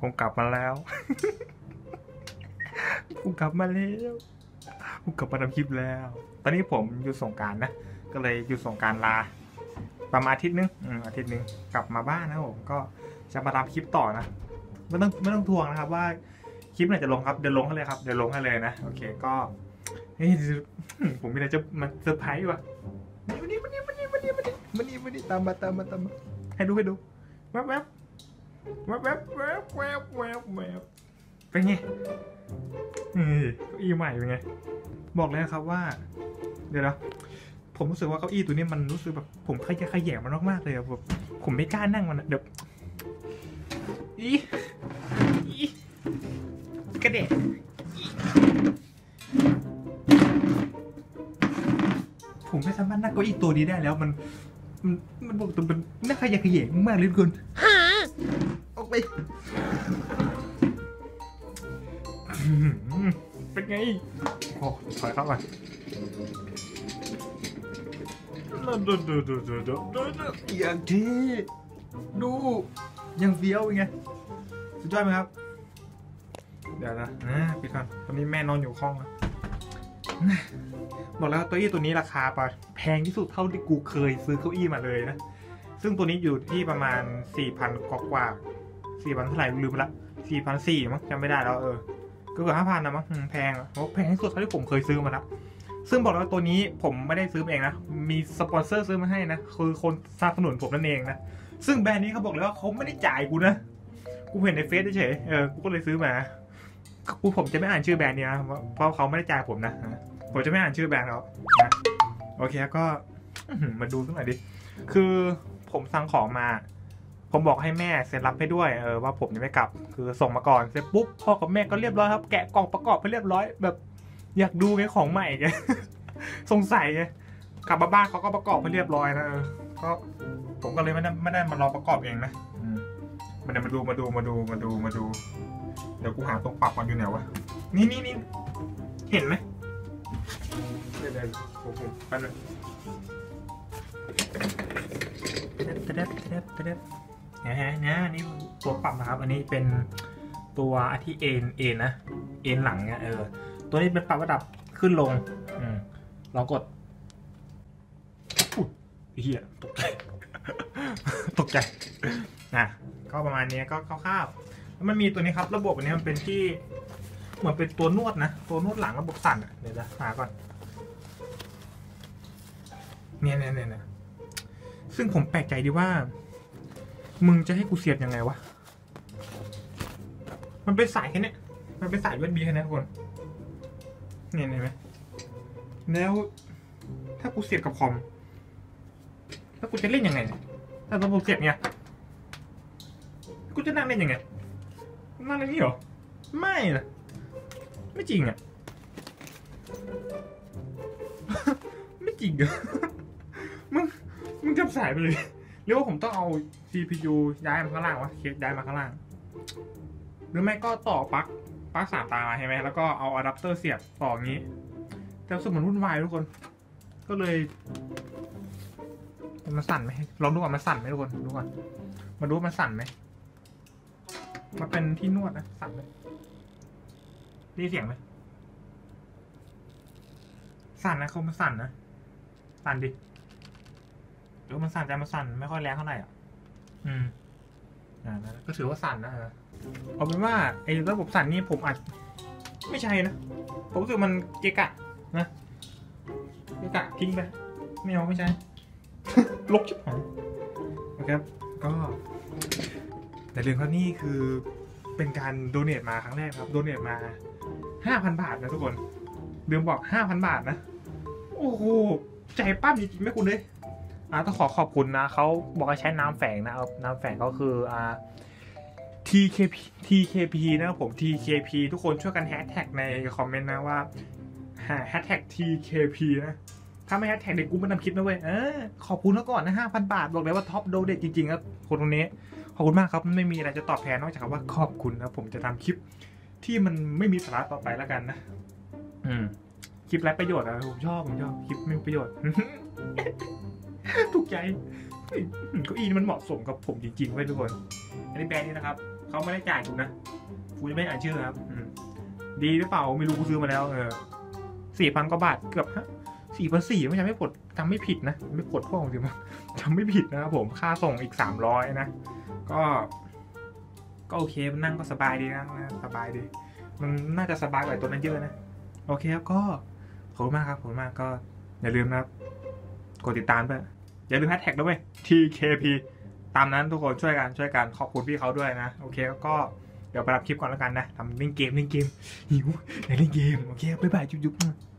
ผมกลับมาแล้ว ผมกลับมาแล้ว ผมกลับมาทำคลิปแล้ว ตอนนี้ผมอยู่สงการนะ ก็เลยอยู่สงการลา ประมาณอาทิตย์นึงอืมอาทิตย์นึง กลับมาบ้านนะผม ก็จะมาทำคลิปต่อนะ ไม่ต้องไม่ต้องทวงนะครับว่าคลิปไหนจะลงครับ เดี๋ยวลงให้เลยครับ เดี๋ยวลงให้เลยนะ โอเค ก็ ฮ้ยผมมีอะไรจะมาเซอร์ไพรส์ว่ะมานี่มานี่มานี่มานี่มานี่มานี่มานี่ตามมาตามมาตามมาให้ดูให้ดูแวบแวบแวบแวบแวบแวบแวบแวบเป็นไงนี่เก้าอี้ใหม่เป็นไง บอกเลยนะครับว่า เดี๋ยวนะผมรู้สึกว่าเก้าอี้ตัวนี้มันรู้สึกแบบ ผมขยะขยงมันมากๆเลยอะแบบผมไม่กล้านั่งมันอะเดี๋ยวอีอีกระเดะ เก้าอี้ตัวนี้ได้แล้วมัน มันมันบอกตัวมันน่าขยะแขยงมากเลยทุกคนออกไปอื้อหือเป็นไงโอ้ถอยเข้าก่อนดูดูดูดูดูดูดูอย่างที่ดูยังเฟี้ยวเป็นไงสุดยอดไหมครับ เดี๋ยวนะนะพี่ก่อนตอนนี้แม่นอนอยู่ห้องนะ บอกแล้วตัวอี้ตัวนี้ราคาปะแพงที่สุดเท่าที่กูเคยซื้อเก้าอี้มาเลยนะ ซึ่งตัวนี้อยู่ที่ประมาณสี่พันกว่ากว่าสี่พันเท่าไหร่ลืมไปละสี่พันสี่มั้งจำไม่ได้แล้วเออก็เกือบห้าพันนะมั้งแพงอะเพราะแพงที่สุดเท่าที่ผมเคยซื้อมาล้วซึ่งบอกแล้วตัวนี้ผมไม่ได้ซื้อเองนะ มีสปอนเซอร์ซื้อมาให้นะ คือคนสนับสนุนผมนั่นเองนะ ซึ่งแบรนด์นี้เขาบอกเลยว่าเขาไม่ได้จ่ายกูนะ กูเห็นในเฟซเฉยเออ กูก็เลยซื้อมา กูผมจะไม่อ่านชื่อแบรนด์นี้นะ เพราะเขาไม่ได้จ่ายผมนะ ผมจะไม่อ่านชื่อแบรนด์เขานะโอเคก็มาดูสักหน่อยดิ คือผมสั่งของมา ผมบอกให้แม่เซ็นรับให้ด้วยเออว่าผมยังไม่กลับ คือส่งมาก่อนเสร็จปุ๊บพ่อกับแม่ก็เรียบร้อยครับ แกะกล่องประกอบไปเรียบร้อย แบบอยากดูไงของใหม่ไงสงสัยไงกลับมาบ้านเขาก็ประกอบไปเรียบร้อยนะเออก็ผมก็เลยไม่ได้ไม่ได้มาลอประกอบเองนะมันเดี๋ยวมาดูมาดูมาดูมาดูมาดู เดี๋ยวกูหาตรงปรับมันอยู่ไหนวะนี่นี่นี่เห็นไหม เดี๋ยวเดี๋ยวผมผมแป๊บนึงเตะเด็บเตะเด็บเตะเด็บนะฮะนะนี่ตัวปรับนะครับ อันนี้เป็นตัวที่เอ็นเอ็นนะเอ็นหลังเนี่ยเออตัวนี้เป็นปรับระดับขึ้นลงอืมลองกดอุ๊ยเฮียตกใจตกใจนะก็ประมาณนี้ก็คร่าวๆแล้วมันมีตัวนี้ครับ ระบบอันนี้มันเป็นที่เหมือนเป็นตัวนวดนะ ตัวนวดหลังระบบสั่นอะเดี๋ยวจะหาก่อน เนี่ยเนี่ยเนี่ยซึ่งผมแปลกใจดีว่า มึงจะให้กูเสียบยังไงวะ มันเป็นสายแค่เนี้ยมันเป็นสาย USB แค่นี้ทุกคน เนี่ยเห็นไหมแล้วถ้ากูเสียบกับคอม แล้วกูจะเล่นยังไงเนี่ยถ้าระบบเสียบเนี่ยกูจะนั่งเล่นยังไงนั่งเล่นนี่เหรอ ไม่นะไม่จริงอะ ไม่จริงอะ มึง มึงจับสายไปเลยหรือว่าผมต้องเอา CPU ย้ายมาข้างล่างวะ เคสย้ายมาข้างล่าง หรือไม่ก็ต่อปลั๊ก ปลั๊กสามตามาใช่ไหม แล้วก็เอาอะแดปเตอร์เสียบต่ออย่างนี้ แต่สึกเหมือนวุ่นวายทุกคน ก็เลย มันสั่นไหมลองดูก่อนมันสั่นไหมทุกคน ดูก่อน มาดูว่ามันสั่นไหม มันเป็นที่นวดนะ สั่นไหมได้เสียงไหมสั่นนะเขามันสั่นนะ สั่นดิ อมันสั่นแต่มันสั่นไม่ค่อยแรงเท่าไหร่อะ อืมอ่านะก็ถือว่าสั่นนะเออเอาเป็นว่าไอ้ระบบสั่นนี่ผมอาจไม่ใช่นะ ผมรู้สึกมันเกะกะนะเกะกะทิ้งไป ไม่เอาไม่ใช่ลกชิบหายโอเครับ ก็แต่เรื่องเขานี่คือเป็นการโดเน a มาครั้งแรกครับ โดเน a มาห้าพันบาทนะทุกคนเดือนบอกห้าพันบาทนะ โอ้โห ใจปั้มจริงๆไหมคุณเลย อ่าต้องขอขอบคุณนะเขาบอกให้ใช้น้ำแฝงนะครับน้ำแฝงก็คืออ่า TKP TKP นะครับผม TKP ทุกคนช่วยกันแฮชแท็กในคอมเมนต์นะว่าแฮชแท็ก TKP นะถ้าไม่แฮชแท็กเด็กกูไม่ทำคลิปนะเว้ยเออขอบคุณแล้วก่อนนะห้าพันบาท บอกเลยว่าท็อปโดเด็ดจริงๆครับคนตรงนี้ ขอบคุณมากครับไม่มีอะไรจะตอบแทนนอกจากคำว่าขอบคุณนะผมจะทำคลิปที่มันไม่มีสาระต่อไปแล้วกันนะ อืมคคลิปไร้ประโยชน์อะผมชอบผมชอบคลิปไม่มีประโยชน์ ถูกใจเก้าอี้นี่มันเหมาะสมกับผมจริงๆไว้ยทุกคน อันนี้แบรนด์นี้นะครับ เขาไม่ได้จ่ายกูนะ กูจะไม่อ่านชื่อครับ ดีหรือเปล่าไม่รู้กูซื้อมาแล้ว เออสี่พันกว่าบาทเกือบฮะสี่พันสี่ไม่จำไม่ผดจำไม่ผิดนะ ไม่ผดพวกผมสิมั้งจำไม่ผิดนะครับผม ค่าส่งอีกสามร้อยนะ ก็ ก็โอเคมันนั่งก็สบายดีนะสบายดี มันน่าจะสบายกว่าตัวนั้นเยอะนะ โอเคครับก็ขอบคุณมากครับขอบคุณมากก็อย่าลืมนะครับ กดติดตามด้วยอย่าลืมแฮชแท็กด้วย TKP ตามนั้นทุกคนช่วยกันช่วยกันขอบคุณพี่เขาด้วยนะ โอเคก็เดี๋ยวไปรับคลิปก่อนแล้วกันนะทำเล่นเกมเล่นเกมหิวอยากเล่นเกม โอเคบ๊ายบายจุ๊บๆ